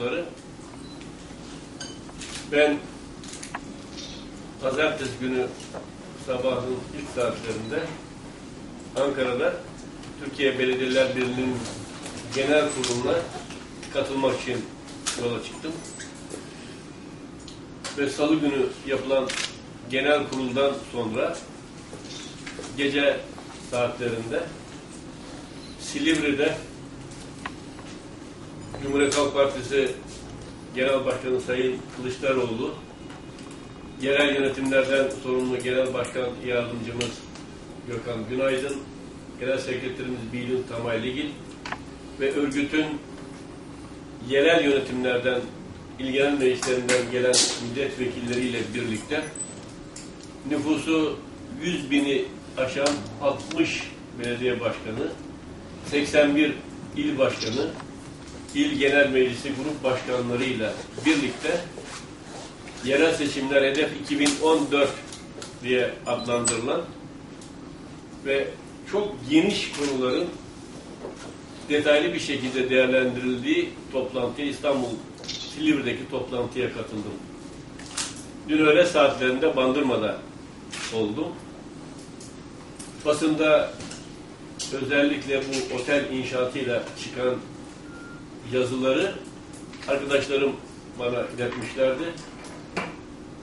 mensupları. Ben pazartesi günü sabahın ilk saatlerinde Ankara'da Türkiye Belediyeler Birliği'nin genel kuruluna katılmak için yola çıktım. Ve salı günü yapılan genel kuruldan sonra gece saatlerinde Silivri'de Cumhuriyet Halk Partisi Genel Başkanı Sayın Kılıçdaroğlu, yerel yönetimlerden sorumlu Genel Başkan Yardımcımız Gökhan Günaydın, Genel Sekreterimiz Bilin Tamayligil ve örgütün yerel yönetimlerden ilgilenen meclislerinden gelen milletvekilleriyle birlikte nüfusu 100 bini aşan 60 belediye başkanı, 81 il başkanı, il genel meclisi grup başkanlarıyla birlikte yerel seçimler hedef 2014 diye adlandırılan ve çok geniş konuların detaylı bir şekilde değerlendirildiği toplantıya İstanbul Silivri'deki toplantıya katıldım. Dün öğle saatlerinde Bandırma'da oldum. Basında özellikle bu otel inşaatıyla çıkan yazıları arkadaşlarım bana iletmişlerdi.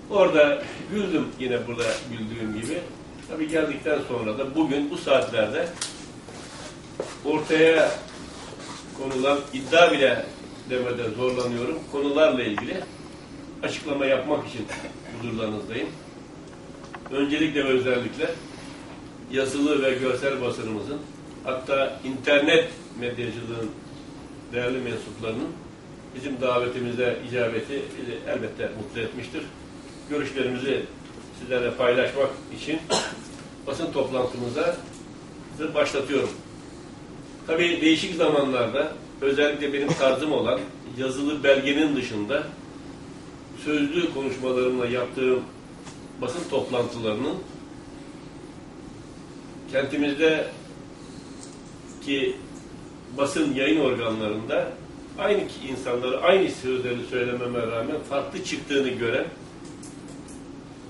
Orada güldüm yine burada güldüğüm gibi. Tabii geldikten sonra da bugün bu saatlerde ortaya konulan iddia bile demede zorlanıyorum. Konularla ilgili açıklama yapmak için huzurlarınızdayım. Öncelikle ve özellikle yazılı ve görsel basınımızın hatta internet medyacılığın değerli mensuplarının bizim davetimize icabeti elbette mutlu etmiştir. Görüşlerimizi sizlerle paylaşmak için basın toplantımıza başlatıyorum. Tabii değişik zamanlarda özellikle benim tarzım olan yazılı belgenin dışında sözlü konuşmalarımla yaptığım basın toplantılarının kentimizde ki basın yayın organlarında aynı insanları aynı sözleri söylememe rağmen farklı çıktığını gören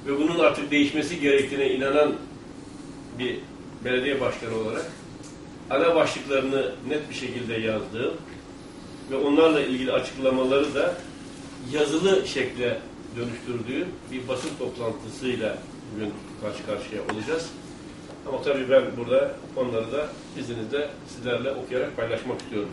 ve bunun artık değişmesi gerektiğine inanan bir belediye başkanı olarak ana başlıklarını net bir şekilde yazdığım ve onlarla ilgili açıklamaları da yazılı şekle dönüştürdüğü bir basın toplantısıyla bugün karşı karşıya olacağız. Ama tabii ben burada onları da izninizle sizlerle okuyarak paylaşmak istiyorum.